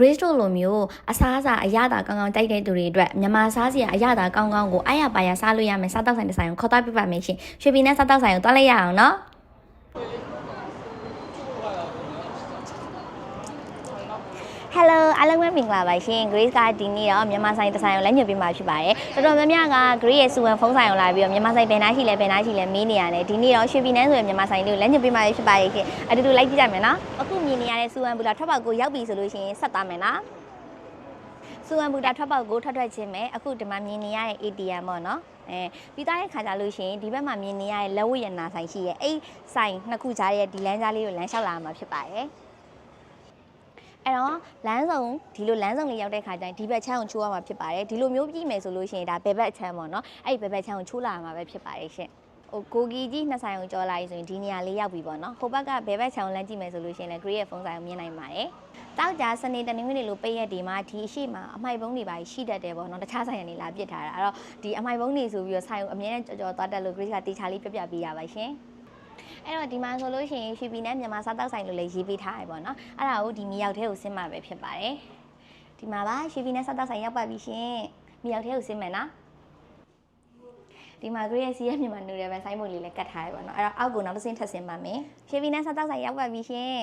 Grace တို့လိုမျိုးအစားအစာအရသာကောင်းကောင်းတိုက်တဲ့သူတွေအတွက်မြန်မာစားစရာအရသာကောင်းကောင်းကိုအားရပါရစားလို့ရမယ်စားတောက်ဆိုင်တစ်ဆိုင်ကိုခေါ်သွားပြပါမယ်ရှင်ရွှေပြည်နဲ့စားတောက်ဆိုင်ကိုတွားလိုက်ရအောင်နော် Hello အားလုံးပဲမင်္ဂလာပါရှင် Grace ကဒီနေ့တော့မြန်မာဆိုင်တစ်ဆိုင်ကိုလက်ညှိုးပေးမှာဖြစ်ပါတယ်တော်တော်များများက Grace ရဲ့စူဝန်ဖုန်းဆိုင်ကိုလာပြီးတော့မြန်မာဆိုင်ဘယ်နှရှိလဲဘယ်နှရှိလဲမေးနေရတယ်ဒီနေ့တော့ရွှေပြည်နန်းဆိုရယ်မြန်မာဆိုင်လေးကိုလက်ညှိုးပေးမှာဖြစ်ပါတယ်ရှင်အတူတူလိုက်ကြည့်ကြမယ်နော်အခုမြင်နေရတဲ့စူဝန်ဘူလာထွက်ပေါက်ကိုရောက်ပြီဆိုလို့ရှိရင်ဆက်သွားမယ်နော်စူဝန်ဘူလာထွက်ပေါက်ကိုထွက်ထွက်ချင်းပဲအခုဒီမှာမြင်နေရတဲ့ ATM ပေါ့နော်အဲပြီးသားတဲ့ခါကြလို့ရှိရင်ဒီဘက်မှာမြင်နေရတဲ့လက်ဝတ်ရနာဆိုင်ရှိရဲ့အဲ့ဆိုင်နှစ်ခုကြားရဲ့ဒီလမ်းကြားလေးကိုလမ်းလျှောက်လာမှာဖြစ်ပါတယ် အဲ့တော့လမ်းစုံဒီလိုလမ်းစုံလေးရောက်တဲ့ခါကျရင်ဒီဘက်ချမ်းကိုချိုးရမှာဖြစ်ပါတယ်ဒီလိုမျိုးပြည်မယ်ဆိုလို့ရှိရင်ဒါဘယ်ဘက်ချမ်းပေါ့နော်အဲ့ဒီဘယ်ဘက်ချမ်းကိုချိုးလာမှာပဲဖြစ်ပါတယ်ရှင်ဟိုကိုကြီးကြီးနှစ်ဆိုင်ကိုကြော်လာပြီဆိုရင်ဒီနေရာလေးရောက်ပြီပေါ့နော်ဟိုဘက်ကဘယ်ဘက်ချမ်းကိုလမ်းကြည့်မယ်ဆိုလို့ရှိရင်လည်း Grey ရဲ့ဖုန်းဆိုင်ကိုမြင်နိုင်ပါတယ်တောက်ကြစနေတနင်္ဂနွေလိုပိတ်ရက်ဒီမှာဒီအရှိမအမိုက်ဘုံတွေပါရှိတတ်တယ်ပေါ့နော်တခြားဆိုင်ကနေလာပစ်ထားတာအဲ့တော့ဒီအမိုက်ဘုံတွေဆိုပြီးတော့ဆိုင်ကိုအမြဲတမ်းကြော်ကြော်သွားတက်လို့ Grey ကတေချာလေးပြပြပေးရပါရှင် အဲ့တော့ဒီမှာဆိုလို့ရှိရင်ရွှေပြည်နဲ့မြန်မာစားတောက်ဆိုင်လို့လည်းရေးပေးထားရပေါ့နော်အဲ့ဒါကိုဒီမြေရောက်ထဲကိုဆင်းမှာပဲဖြစ်ပါတယ်ဒီမှာပါရွှေပြည်နဲ့စားတောက်ဆိုင်ရောက်ပါပြီရှင်မြေရောက်ထဲကိုဆင်းမယ်နော်ဒီမှာ grey ရဲ့စီးရမြန်မာနူတယ်ပဲဆိုင်းဘုတ်လေးလည်းကတ်ထားရပါတော့အဲ့တော့အောက်ကိုနောက်တစ်ဆင့်ထပ်ဆင်းပါမယ်ရွှေပြည်နဲ့စားတောက်ဆိုင်ရောက်ပါပြီရှင်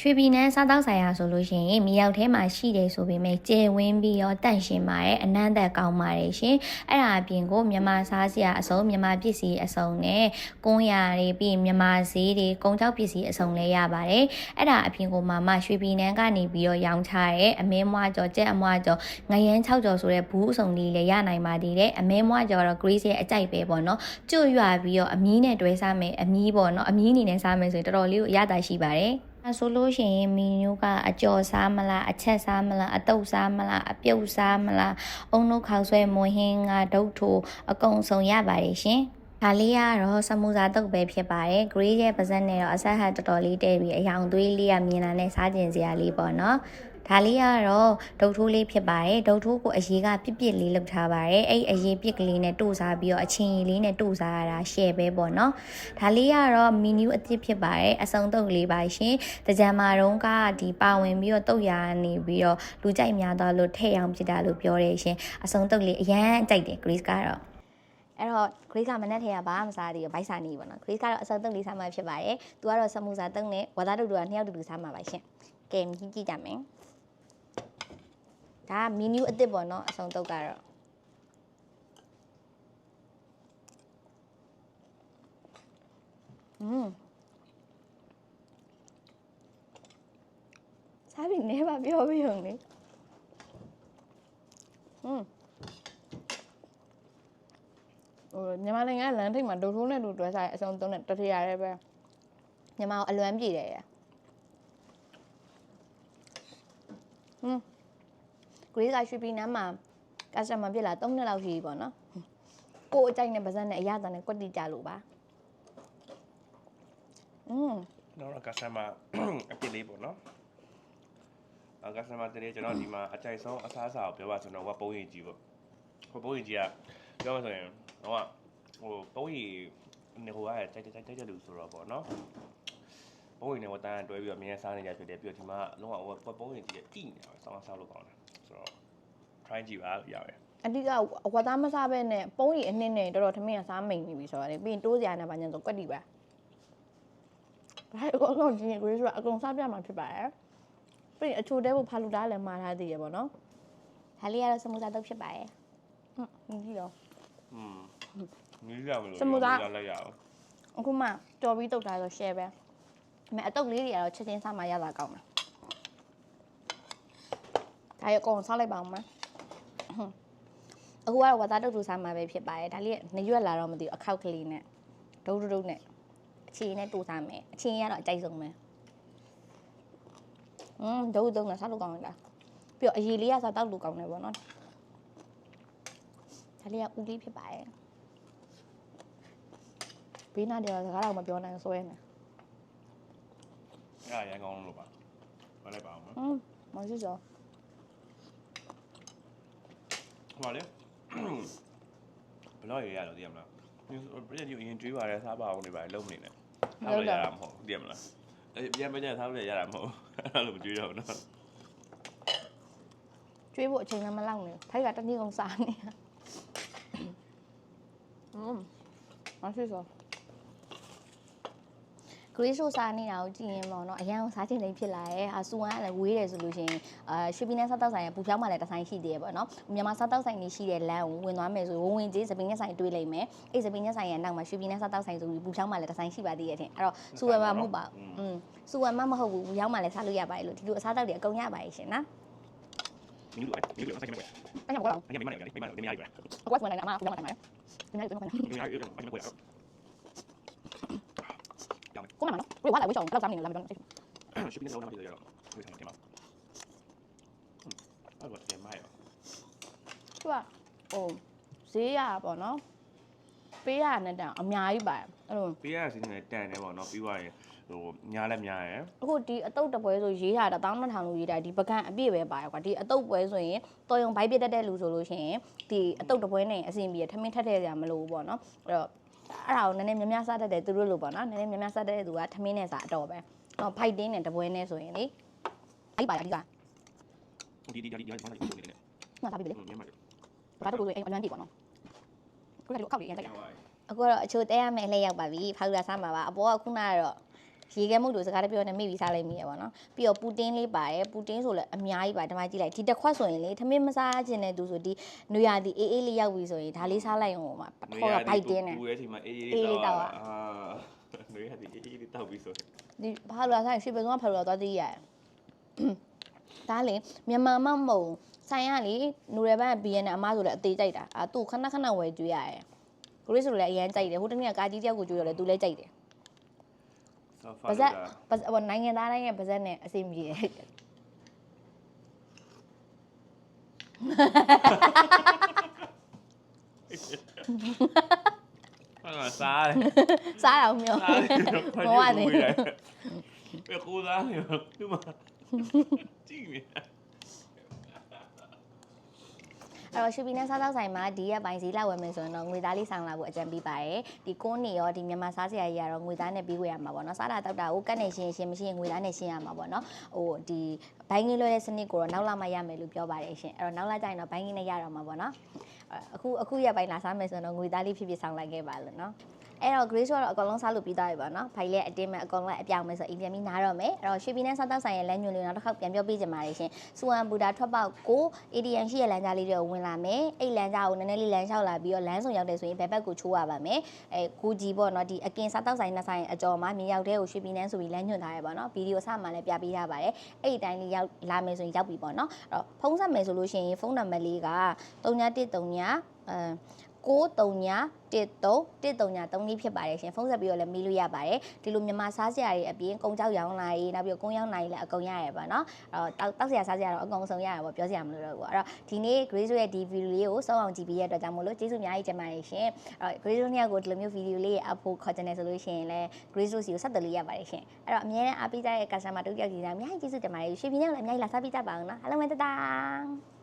ရွှေပြည်နဲ့စားတောက်ဆိုင်ရဆိုလို့ရှိရင်မြေရောက်ထဲမှာရှိတယ်ဆိုပေမဲ့ကျဲဝင်းပြီးတော့တန့်ရှင်းပါတယ်အနမ်းသက်ကောင်းပါတယ်ရှင်အဲ့ဒါအပြင်ကိုမြန်မာစားစရာအစုံမြန်မာပစ္စည်းအစုံနဲ့ကွန်းရာတွေပြီးရင်မြန်မာဈေးတွေကုန်ကြောက်ပစ္စည်းအစုံလည်းရပါတယ်အဲ့ဒါအပြင်ကိုမှမရွှေပြည်နန်းကနေပြီးတော့ရောင်းချတဲ့အမဲမွားကြော်ကြက်အမွားကြော်ငရမ်း6ကြော်ဆိုတဲ့ဘူးအစုံလေးလည်းရနိုင်ပါသေးတယ်အမဲမွားကြော်တော့ Grace ရဲ့အကြိုက်ပဲပေါ့နော်ကျွတ်ရွပြီးတော့အမီးနဲ့တွဲစားမယ်အမီးပေါ့နော်အမီးအနေနဲ့စားမယ်ဆိုရင်တော်တော်လေးကိုအရသာရှိပါတယ် အဲဆိုလို့ရှိရင်မီနူးကအကျော်စားမလားအချက်စားမလားအတုပ်စားမလားအပြုတ်စားမလားအုံတို့ခေါက်ဆွဲမွန်ဟင်းကဒုတ်ထိုအကုန်စုံရပါတယ်ရှင်ဒါလေးကတော့စမူစာတုတ်ပဲဖြစ်ပါတယ်။ grey ရဲ့ပါဇက်နဲ့တော့အဆက်ဟတ်တော်တော်လေးတဲပြီးအယောင်သွေးလေးကမြင်လာနဲ့စားကျင်စရာလေးပေါ့နော်။ ဒါလေးကတော့ဒုတ်ထိုးလေးဖြစ်ပါတယ်။ဒုတ်ထိုးကိုအရေးကပြစ်ပြစ်လေးလုပ်ထားပါတယ်။အဲ့အရေးပြစ်ကလေးနဲ့တို့စားပြီးတော့အချင်းကြီးလေးနဲ့တို့စားရတာရှယ်ပဲပေါ့နော်။ဒါလေးကတော့မီနူးအစ်စ်ဖြစ်ပါတယ်။အစုံတုတ်လေးပါရှင်။တကြံမာတုံးကဒီပါဝင်ပြီးတော့တုတ်ရာနေပြီးတော့လူကြိုက်များသွားလို့ထည့်အောင်ဖြစ်တာလို့ပြောတယ်ရှင်။အစုံတုတ်လေးအရန်ကြိုက်တယ် Grace ကတော့အဲ့တော့ Grace ကမနဲ့ထဲကဘာမှမစားသေးဘူးဘိုက်စားနေပေါ့နော် Grace ကတော့အစုံသုံးလေးစားမှဖြစ်ပါတယ်သူကတော့စမူစာသုံးနဲ့ဝါသားတို့တို့ကနှစ်ယောက်တူတူစားမှာပါရှင်ကဲမြည်ကြည့်ကြမယ် ဒါမီနူးအစ်စ်ပေါ့နော်အစုံတုတ်ကတော့อืมစားပြီးနေပါပြောပြရုံလေอืม ဟိုမြန်မာနိုင်ငံကလမ်းထိပ်မှာဒုတ်ထိုးနဲ့တူတွဲစားတဲ့အစုံသုံးနဲ့တထရရဲပဲ မြန်မာကိုအလွမ်းပြည့်တယ်ရဟွန်း Grace ကရွှေပြည်နန်းမှာ customer ဖြစ်လာ3နှစ်လောက်ရှိပြီပေါ့နော်ကိုယ်အကြိုက်နဲ့ပါဇက်နဲ့အရသာနဲ့ကွက်တိကြလို့ပါอืมတော့ customer အပြစ်လေးပေါ့နော်အ customer တည်းကျွန်တော်ဒီမှာအကြိုက်ဆုံးအစားအစာကိုပြောပါဆိုတော့ဝက်ပုံးရည်ကြီးပေါ့ဝက်ပုံးရည်ကြီးကပြောမှဆိုရင်တော့ဟိုပုံးရည်နေဟိုကကြိုက်ကြိုက်ကြိုက်ကြလို့ဆိုတော့ပေါ့နော် ပုံးရည်နဲ့ဝက်တန်းတွဲပြီးတော့မြင်းစားနေကြဖြစ်တယ်ပြီးတော့ဒီမှာလုံးဝဝက်ပုံးရည်ကြီးကတိနေတာပဲဆောင်းဆောက်လို့ကောင်းတယ်ဆိုတော့ try ကြည့်ပါရပါတယ်အဓိကအဝတ်သားမစားပဲနဲ့ပုံးရီအနှစ်နဲ့တော်တော်ထမင်းကစားမိန်နေပြီဆိုတော့လေပြီးရင်တိုးစရာနဲ့ဘာညာဆိုကွက်တီပဲဘာအကုန်လုံးဒီနေ့ကိုဆိုအကုန်စားပြမှာဖြစ်ပါတယ်ပြီးရင်အချိုတဲဖို့ဖာလူတားလည်းမှာထားသေးရပေါ့နော်ဒါလေးကတော့စမူစာတုပ်ဖြစ်ပါတယ်ဟုတ်ဒီတော့อืมနီးရမလို့စမူသားလိုက်ရအောင်အခုမှတော်ပြီးတုတ်တာဆို share ပဲ ဒါပေမဲ့အတုတ်လေးတွေကတော့ချက်ချင်းစားမှရတာကောင်းတယ်ဒါရအကုန်စားလိုက်ပါအောင်မအခုကတော့ဝါသားတုပ်တူစားမှာပဲဖြစ်ပါတယ်ဒါလေးကနရွက်လာတော့မသိဘူးအခောက်ကလေးနဲ့ဒုတ်ဒုတ်ဒုတ်နဲ့အချီနဲ့တူစားမယ်အချီကတော့အကြိုက်ဆုံးပဲอืมဒုတ်ဒုတ်နဲ့စားလို့ကောင်းတယ်ပြီးတော့အရီလေးကစားတောက်လို့ကောင်းတယ်ပေါ့နော်ဒါလေးကဦးလေးဖြစ်ပါတယ်ဘေးနားတယ်စကားတော့မပြောနိုင်ဆွဲနေ အဲ့ဒါရန်ကောင်းလို့ပါမလိုက်ပါအောင်ဟမ်မရှိစောဟိုပါလေဘလော့ရရတော့သိရမလားပြည့်ညအရင်တွေးပါတယ်စားပါအောင်နေပါလေလုံးနေနဲ့စားလို့ရတာမဟုတ်သိရမလားအဲ့ပြန်မကြစားလို့ရတာမဟုတ်အဲ့လိုမတွေးတော့ဘူးနော်တွေးဖို့အချိန်လည်းမလောက်နဲ့ထိုက်ကတနည်းကုန်စားနေတာဟမ်မရှိစော Grace တို့စားနေတာကိုကြည့်ရင်ပေါ့နော်အရန်ကိုစားချင်နေဖြစ်လာရဲ့အာစူဝမ်ကလည်းဝေးတယ်ဆိုလို့ရှိရင်အာရွှေပြည်နယ်စားတောက်ဆိုင်ရဲ့ပူဖြောင်းမှလည်းတစ်ဆိုင်ရှိသေးတယ်ပေါ့နော်မြန်မာစားတောက်ဆိုင်တွေရှိတဲ့လမ်းကိုဝင်သွားမယ်ဆိုဝင်ဝင်ချင်းစပင်းရက်ဆိုင်တွေ့လိမ့်မယ်အဲ့စပင်းရက်ဆိုင်ရဲ့နောက်မှာရွှေပြည်နယ်စားတောက်ဆိုင်ဆိုပြီးပူဖြောင်းမှလည်းတစ်ဆိုင်ရှိပါသေးရဲ့ထင်အဲ့တော့စူဝမ်မှာမဟုတ်ပါဘူးอืมစူဝမ်မမဟုတ်ဘူးပူဖြောင်းမှလည်းစားလို့ရပါတယ်လို့ဒီလိုအစားတောက်တွေအကုန်ရပါရဲ့ရှင်နော်မင်းတို့အဲ့ဒီလိုဆိုင်ကနေအဲ့ညဘောကောအဲ့ဒီမင်းလည်းမင်းလည်းမင်းလည်းအကွက်ဝင်နေတာအမကပြန်လာတယ်ဒီနေ့တော့မင်းလည်းမင်းလည်း ကိုမမနော်ဝေးဝါလာဝေးချောင်းလောက်စားနေလားမပြောနဲ့ရှင်းနေတော့မဖြစ်ရတော့ဒီဆိုင်မှာအဲ့တော့တင်မရသူကဟိုဈေးရပေါ့နော်ပေးရတဲ့တန်အများကြီးပါအဲ့လိုပေးရစီနေတန်တယ်ပေါ့နော်ပြီးသွားရင်ဟိုညားလည်းများရယ်အခုဒီအတုပ်တပွဲဆိုရေးထားတာတောင်းနှစ်ထောင်လို့ရေးတာဒီပကံအပြည့်ပဲပါရကွာဒီအတုပ်ပွဲဆိုရင်တော်ရုံဘိုက်ပြတ်တတ်တဲ့လူဆိုလို့ရှိရင်ဒီအတုပ်တပွဲနဲ့အဆင်ပြေထမင်းထက်ထည့်ကြမလို့ပေါ့နော်အဲ့တော့ အဲ့ဒါကိုနည်းနည်းများများစားတတ်တယ်သူတို့လိုပေါ့နော်နည်းနည်းများများစားတတ်တဲ့သူကထမင်းနဲ့စားအတော့ပဲတော့ဖိုက်တင်းနဲ့တပွဲနဲ့ဆိုရင်လေအဲ့ပါရဒီကဒီဒီဒီဒီဘာသာရေးနေတယ်ငါစားပြီလေမြန်မာဘာလို့လို့အိမ်အလွမ်းပြီပေါ့နော်ခုနကဒီအခောက်လေးရမ်းတိုက်တာအခုတော့အချိုတဲရမယ်အလှည့်ရောက်ပါပြီဖောက်ရစားမှာပါအပေါ်ကခုနကတော့ ရေခဲမှုတို့စကားတပြောနဲ့မိပြီးစားလိုက်မိရပါတော့ပြီးတော့ပူတင်းလေးပါတယ်ပူတင်းဆိုလည်းအများကြီးပါဒီမှာကြည့်လိုက်ဒီတစ်ခွက်ဆိုရင်လေထမင်းမစားခြင်းတဲ့သူဆိုဒီနွေရာသီအေးအေးလေးရောက်ပြီဆိုရင်ဒါလေးစားလိုက်အောင်ပါပထောကဘိုက်တင်းတယ်ဘူးရဲ့ချိန်မှာအေးအေးလေးတောက်အာနွေရသည်အေးအေးလေးတောက်ပြီးဆိုဒီဘာလို့လဲဆိုင်ရွှေပစုံကဖာလို့တော့သိရတယ်ဒါလေမြန်မာမမုံဆိုင်ရလေနူရဘန်ဘီယန်နဲ့အမဆိုလည်းအသေးကြိုက်တာအာသူ့ခဏခဏဝယ်ကြွေးရတယ်ကိုရစ်ဆိုလည်းအရန်ကြိုက်တယ်ဟိုတနေ့ကကာကြီးတယောက်ကိုကြွေးရတယ်သူလည်းကြိုက်တယ်ဆောဖာ ပါဇက်ပါဇက်ဟိုနိုင်ငံသားတိုင်းရဲ့ပါဇက်နဲ့အစီအပြေတယ်ဟာစားတယ်စားအောင်မျိုးစားတယ်မဝသေးဘူးဘယ်ကိုသားနေဒီမှာကြည့်နေ အဲ့တော့ရှူပီနဲ့စားသောက်ဆိုင်မှာဒီရက်ပိုင်းဈေးလောက်ဝယ်မယ်ဆိုရင်တော့ငွေသားလေးဆောင်လာဖို့အကြံပေးပါတယ်ဒီကိုးနေရောဒီမြန်မာစားစရာကြီးကတော့ငွေသားနဲ့ပြီးဝယ်ရမှာပေါ့နော်စားတာတောက်တာကိုကတ်နေရှင်းရှင်းမရှိရင်ငွေသားနဲ့ရှင်းရမှာပေါ့နော်ဟိုဒီဘိုင်းကင်းလွှဲတဲ့စနစ်ကိုတော့နောက်လာမှရမယ်လို့ပြောပါတယ်ရှင်အဲ့တော့နောက်လာကျရင်တော့ဘိုင်းကင်းနဲ့ရတော့မှာပေါ့နော်အဲ့အခုအခုရက်ပိုင်းလာစားမယ်ဆိုရင်တော့ငွေသားလေးဖြစ်ဖြစ်ဆောင်လိုက်ခဲ့ပါလို့နော် အဲ့တော့ Grace ကတော့အကောင်လုံးစားလို့ပြီးသွားပြီပေါ့နော်။ဖိုင်လည်းအတင်းမဲ့အကောင်လုံးအပြောင်းမဲ့ဆိုအိမ်ပြန်ပြီးနားတော့မယ်။အဲ့တော့ရွှေပြည်နဲ့စားတောက်ဆိုင်ရဲ့လမ်းညွှန်လေးနောက်တစ်ခေါက်ပြန်ပြောပြချင်ပါတယ်ရှင်။စူဝမ်ဘူဒါထွက်ပေါက်ကို ADN ရှိရဲ့လမ်းကြားလေးတွေဝင်လာမယ်။အဲ့လမ်းကြားကိုနည်းနည်းလေးလမ်းလျှောက်လာပြီးတော့လမ်းဆောင်ရောက်တယ်ဆိုရင်ဘယ်ဘက်ကိုချိုးရပါမယ်။အဲကိုကြီးပေါ့နော်ဒီအကင်စားတောက်ဆိုင်နှစ်ဆိုင်အကျော်မှာမြေရောက်တဲ့ကိုရွှေပြည်နဲ့ဆိုပြီးလမ်းညွှန်ထားရပါတော့။ဗီဒီယိုစမှလည်းပြပေးထားပါတယ်။အဲ့ဒီတိုင်းလေးရောက်လာမယ်ဆိုရင်ရောက်ပြီပေါ့နော်။အဲ့တော့ဖုန်းဆက်မယ်ဆိုလို့ရှိရင်ဖုန်းနံပါတ်လေးက3913အဲ 9313 1333လေးဖြစ်ပါတယ်ရှင်ဖုန်းဆက်ပြီးတော့လည်းမေးလို့ရပါတယ်ဒီလိုမြန်မာစားစရာတွေအပြင်ကုန်းကြောက်ရောင်းလာရေးနောက်ပြီးတော့ကုန်းရောင်းနိုင်လည်းအကုန်ရရပါတော့အဲ့တော့တောက်စရာစားစရာတော့အကုန်ဆုံးရရပါပြောစရာမလိုတော့ဘူးအဲ့တော့ဒီနေ့ Grace ရဲ့ဒီဗီဒီယိုလေးကိုစောအောင်ကြည့်ပြီးရတဲ့အတွက်ကြောင့်မို့လို့ကျေးဇူးအများကြီးတင်ပါတယ်ရှင်အဲ့တော့ Grace တို့နှစ်ယောက်ကိုဒီလိုမျိုးဗီဒီယိုလေးအဖို့ခေါ်ချင်တယ်ဆိုလို့ရှိရင်လည်း Grace တို့စီကိုဆက်သွယ်လို့ရပါတယ်ရှင်အဲ့တော့အများနဲ့အားပေးကြတဲ့ customer တို့ယောက်ကြီးများအများကြီးကျေးဇူးတင်ပါတယ်ရှင်ပြင်းနဲ့လည်းအများကြီးလာစားပေးကြပါအောင်နော်အားလုံးပဲတတား